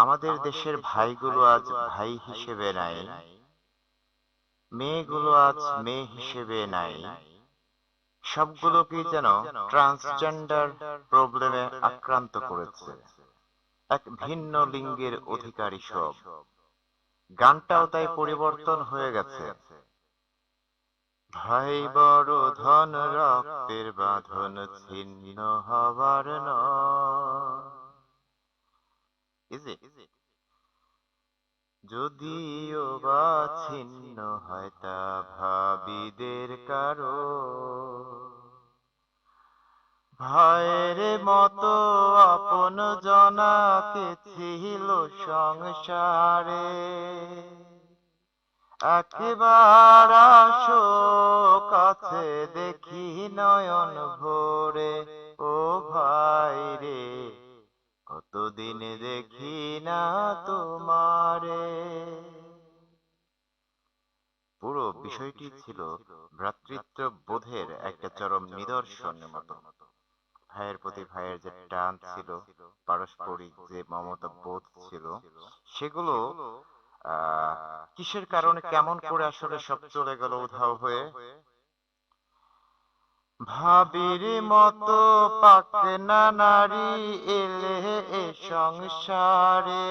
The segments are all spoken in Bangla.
আমাদের দেশের ভাইগুলো আজ ভাই হিসেবে নাই। মেয়েগুলো আজ মেয়ে হিসেবে নাই। সবগুলোকেই যেন ট্রান্সজেন্ডার প্রবলেমে আক্রান্ত করেছে। এক ভিন্ন লিঙ্গের অধিকারী সব। গানটাও তাই পরিবর্তন হয়ে গেছে। ভাই বড় ধন রক্তের বাঁধন ছিন্ন হবার নয়? যদিও বা ছিন্ন হয় তা ভাবিদের কারও। ভাইয়ের মতো আপন জনাকে ছিল সংসারে। একবার আসো কাছে দেখি নয়ন ভোরে, ও ভাই রে কতদিন দেখি না তোমারে। পুরো বিষয়টি ছিল ভ্রাতৃত্ব বোধের একটা চরম নিদর্শনের মতো। ভাইয়ের প্রতি ভাইয়ের যে টান ছিল, পারস্পরিক যে মমতা বোধ ছিল, সেগুলো কিসের কারণে কেমন করে আসলে সব চলে গেল উধাও হয়ে? ভাবির মতো পাকে না নারী এলে এ সংসারে।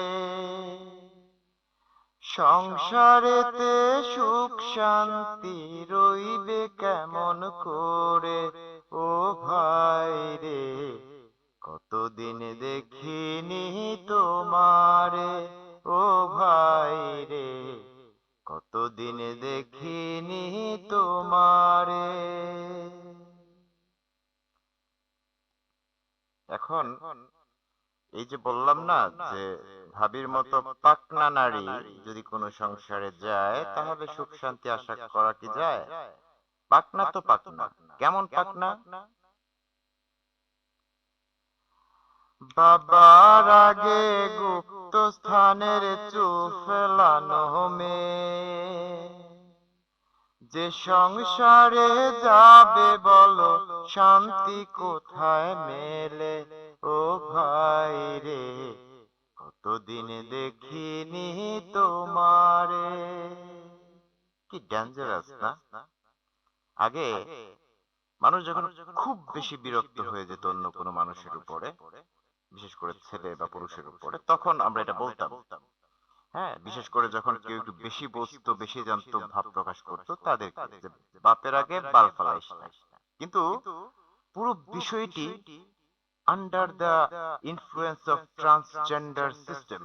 সংসারেতে সুখ শান্তি রইবে কেমন করে? ও ভাই রে, কতদিন দেখিনি তোমারে। ও ভাই রে, কতদিন দেখিনি তোমারে। এখন এই যে বললাম না যে ভাবির মতো পাকনা নারী যদি কোনো সংসারে যায়, তাহলে সুখ শান্তি আশা করা কি যায়? পাকনা তো পাকনা। কেমন পাকনা? বাবার আগে গুপ্ত স্থানের চুপ ফেলানো মেয়ে যে সংসারে যাবে বলো শান্তি কোথায় মেলে? ও ভাই রে, কতদিন দেখিনি তোমারে। কি ডেঞ্জারাস না? আগে মানুষ যখন খুব বেশি বিরক্ত হয়ে যেত অন্য কোনো মানুষের উপরে, বিশেষ করে ছেলে বা পুরুষের উপরে, তখন আমরা এটা বলতাম। হ্যাঁ বিশেষ করে যখন কেউ একটু বেশি বলতো বেশি জানতো, ভাব প্রকাশ করতো তাদের বাপের আগে বাল ফালাইস না কিন্তু পুরো বিষয়টি under the influence of transgender system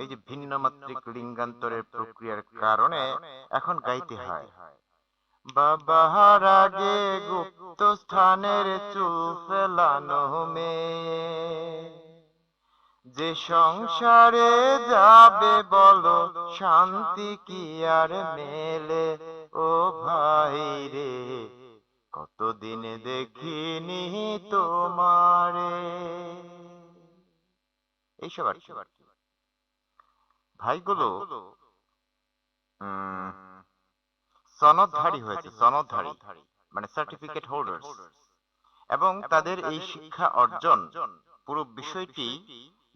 এই যে ভিন্ন মাত্রিক লিঙ্গান্তরের প্রক্রিয়ার কারণে এখন গাইতে হয়। বাবার আগে গুপ্ত স্থানের চুল ফেলানো মেয়ে, যে সংসারে যাবে বলো শান্তি কি আর মেলে? ও ভাই রে কতদিন দেখিনি তোমারে। এইসব আর ভাইগুলো সনদধারী হয়েছে সনদধারী। মানে সার্টিফিকেট হোল্ডার এবং তাদের এই শিক্ষা অর্জন পুরো বিষয়টি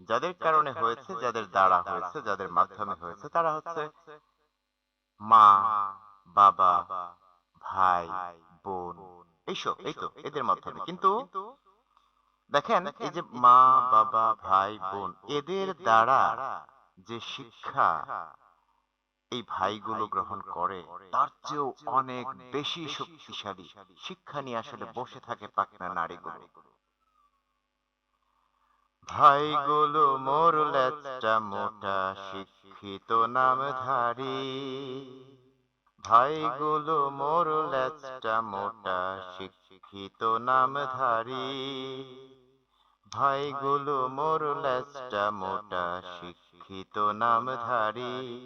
যাদের কারণে হয়েছে যাদের দ্বারা হয়েছে যাদের মাধ্যমে হয়েছে তারা হচ্ছে মা বাবা ভাই বোন। এইসব এই তো এদের মাধ্যমে। কিন্তু দেখেন এই যে মা বাবা ভাই বোন এদের দ্বারা যে শিক্ষা এই ভাইগুলো গ্রহণ করে তার চেয়েও অনেক বেশি শক্তিশালী। শিক্ষা নিয়ে আসলে বসে থাকে পাকনা নারীগুলো। ভাইগুলো মোর লেজটা মোটা শিক্ষিত নামধারী। ভাইগুলো মোর লেজটা মোটা, শিক্ষিত নামধারী। ভাইগুলো মোর লেজটা মোটা, শিক্ষিত নামধারী।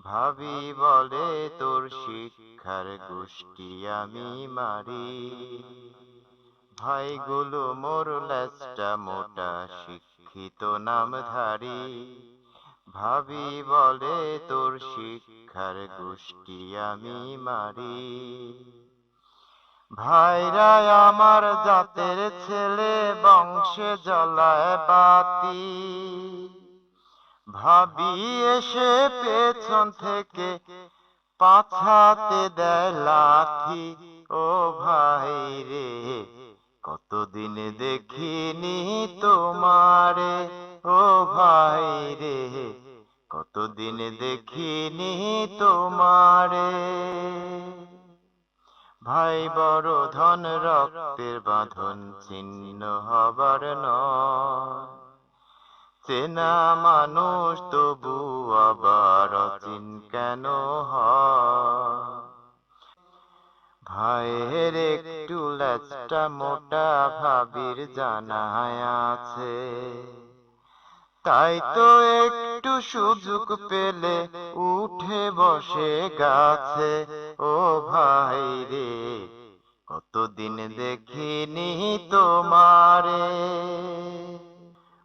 ভাবি বলে, তোর শিক্ষার গোষ্ঠী আমি মারি। ভাইগুলো মোর লেজটা মোটা, শিক্ষিত নামধারী। ভাবি বলে তোর শিক্ষার গোষ্ঠী আমি মারি। ভাইরা আমার জাতের ছেলে বংশে জ্বলায় বাতি। ভাবি এসে পেছন থেকে পাছাতে দেয় লাথি ও ভাই রে কতদিন দেখিনি তোমারে। ও ভাই রে কতদিন দেখিনি তোমারে। ভাই বড় ধন, রক্তের বাঁধন, ছিন্ন হবার নয়। চেনা মানুষ, তবু আবার অচিন কেন হয়? ভাইয়ের একটু লেজটা মোটা ভাবির জানায় আছে। তাই তো একটু সুযোগ পেলে উঠে বসে গাছে। ও ভাই রে, কতদিন দেখিনি তোমারে।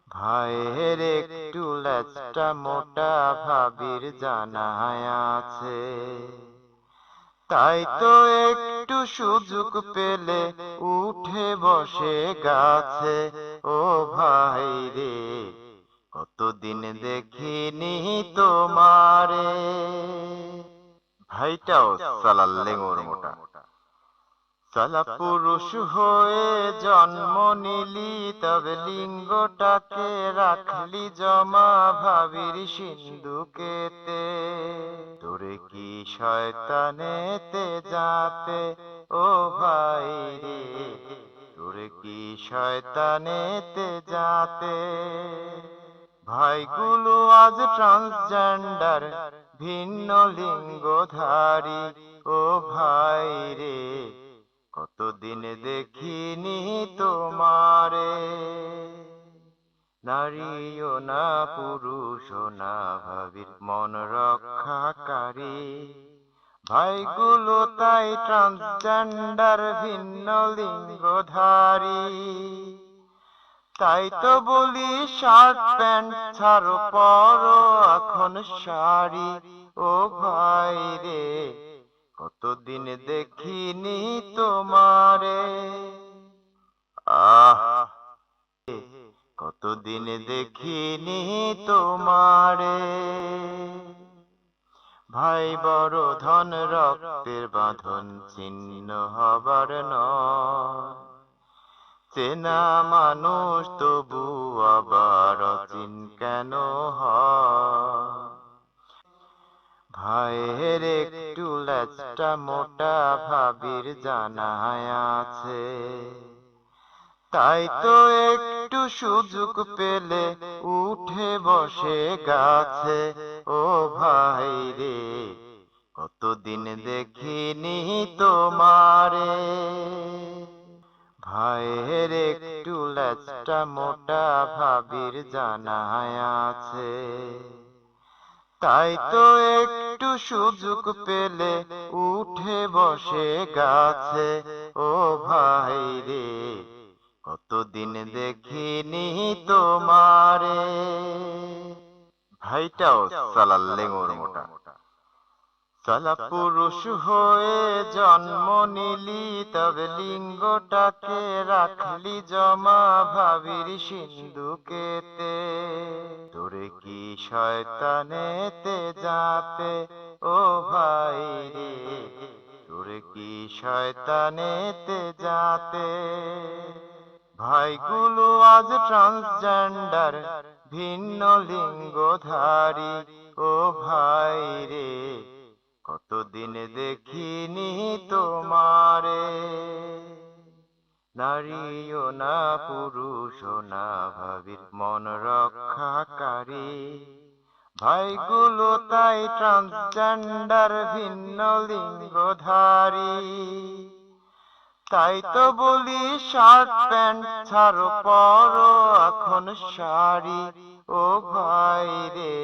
ভাইয়ের একটু লেজটা মোটা ভাবির জানায় আছে। তাই তো একটু সুযোগ পেলে উঠে বসে গাছে। ও ভাই রে কতদিন দেখিনি তোমারে। ভাইটাও সালাল লেঙুর মোটা। সালা পুরুষ হয়ে জন্ম নিলি তবে লিঙ্গটাকে রাখলি জমা ভাবির সিন্ধুকেতে। তোরে কি শয়তানেতে যাতে? ও ভাই রে। তোরে কি শয়তানেতে যাতে? ভাইগুলো আজ ট্রান্সজেন্ডার ভিন্ন লিঙ্গধারী। ও ভাই রে, কতদিন দেখিনি তোমারে। নারীও না পুরুষও না ভাবির মন রক্ষাকারী। ভাইগুলো তাই ট্রান্সজেন্ডার ভিন্ন লিঙ্গধারী। তাই তো বলি, শার্ট, প্যান্ট, ছাড়ো, পরো, এখন শাড়ি। ও ভাই রে, কতদিন দেখিনি তোমারে। আহ কতদিন দেখিনি তোমারে। ভাই, বড় ধন রক্তের বাঁধন ছিন্ন হবার নয়। চেনা মানুষ, তবু আবার অচিন কেন ভাইয়ের একটু লেজটা মোটা ভাবির জানায় আছে। তাই তো একটু সুযোগ পেলে উঠে বসে গাছে। ও ভাই রে, কতদিন দেখিনি তোমারে। ভাইয়ের একটু লেজটা মোটা ভাবির জানায় আছে। তাই তো একটু সুযোগ পেলে উঠে বসে গাছে। ও ভাই রে, কতদিন দেখিনি তোমারে। ভাইটাও সালাল লেঙুর মোটা। সালা পুরুষ হয়ে জন্ম নিলি, তবে লিঙ্গটাকে রাখলি জমা ভাবির সিন্ধুকেতে। তোরে কি শয়তানেতে যাতে, ও ভাই রে? তোরে কি শয়তানেতে যাতে? ভাইগুলো আজ ট্রান্সজেন্ডার, ভিন্ন লিঙ্গধারী, ও ভাই রে। কতদিন দেখিনি তোমারে নারীও না পুরুষও না ভাবির মন রক্ষাকারী। ভাইগুলো তাই ট্রান্সজেন্ডার ভিন্ন লিঙ্গধারী। তাই তো বলি শার্ট, প্যান্ট ছাড়ো, পরো, এখন শাড়ি। ও ভাই রে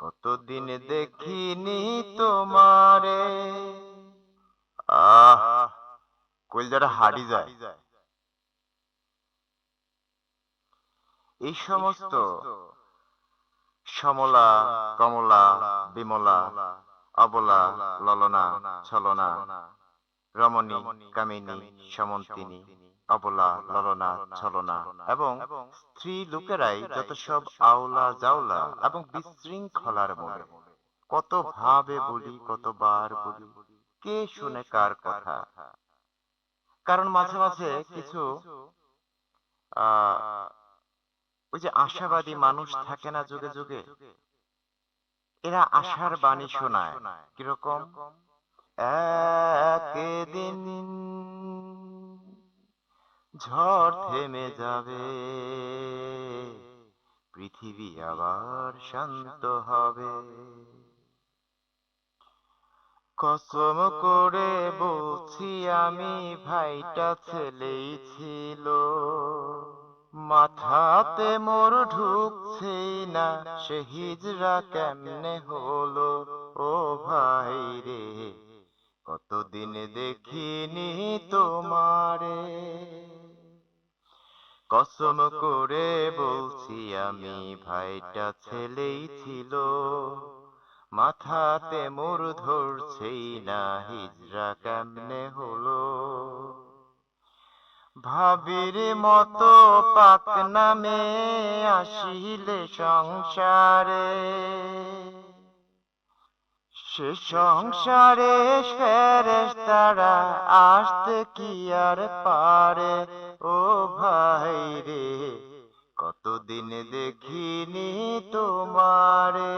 কতদিন দেখিনি তোমারে। আহ কলজাটা হাড়ি যায়। এই সমস্ত সমলা কমলা বিমলা অবলা ললনা ছলনা রমণী কামিনী সমন্তিনী অবলা, ললনা, ছলনা এবং স্ত্রী লোকেরাই যত সব আওলা জাওলা এবং বিশৃঙ্খলার মনে কত ভাবে বলি, কতবার বলি, কে শুনে কার কথা? কারণ মাঝে মাঝে কিছু ওই যে আশাবাদী মানুষ থাকে না যুগে যুগে, এরা আশার বাণী শোনায়। কীরকম? একদিন ঝড় থেমে যাবে। পৃথিবী আবার শান্ত হবে। কসম করে বলছি আমি ভাইটা ছেলেই ছিল। মাথাতে মোর ঢুকছেই না সে হিজরা কেমনে হলো? ও ভাই রে কতদিন দেখিনি তোমারে। কসম করে বলছি আমি ভাইটা ছেলেই ছিল। মাথাতে মোর ধরছেই না, হিজরা কেমনে হলো? ভাবির মতো পাক নামে আসিলে সংসারে। সে সংসারে ফেরেস তারা আসতে কি আর পারে? ও ভাই রে, কতদিন দেখিনি তোমারে।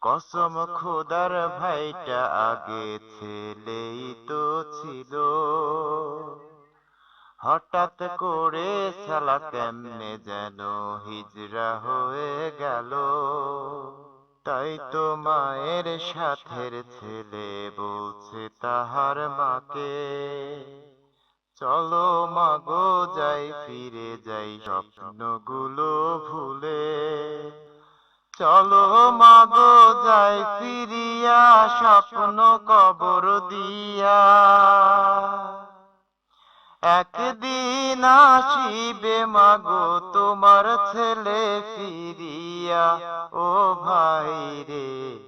কসম খোদার ভাইটা আগে ছেলেই তো ছিল। হঠাৎ করে সালা কেমনে যেন হিজরা হয়ে গেল। তাই তো মায়ের সাথের ছেলে বলছে তাহার মাকে। চলো মাগো যাই, ফিরে যাই স্বপ্নগুলো ভুলে। চলো মাগো যাই, ফিরিয়া স্বপ্ন কবর দিয়া। একদিন আসিবে মাগো তোমার ছেলে ফিরিয়া। ও ভাই রে,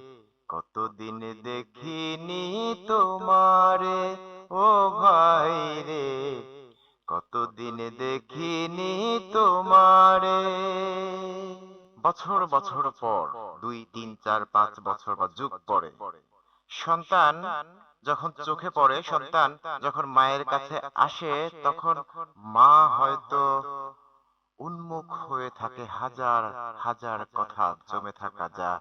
কতদিন দেখিনি তোমারে। ও দেখিনি তোমারে। বছর বছর পর, দুই, তিন, চার, পাঁচ বছর বা যুগ পরে, সন্তান যখন চোখে পড়ে, সন্তান যখন মায়ের কাছে আসে, তখন মা হয়তো উন্মুখ হয়ে থাকে হাজার হাজার কথা জমে থাকা যা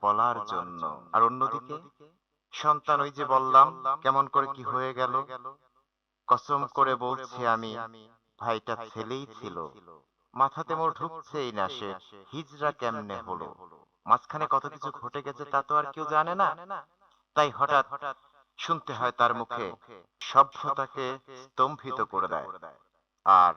বলার জন্য। আর অন্যদিকে, সন্তান ওই যে বললাম, কেমন করে কি হয়ে গেল? কসম করে বলছি আমি ভাইটা ছেলেই ছিল। মাথাতে মোর ঢুকছেই না সে। হিজরা কেমনে হলো? মাঝখানে কত কিছু ঘটে গেছে তা তো আর কেউ জানে না। তাই হঠাৎ শুনতে হয় তার মুখে সভ্যতাকে স্তম্ভিত করে দেয়। আর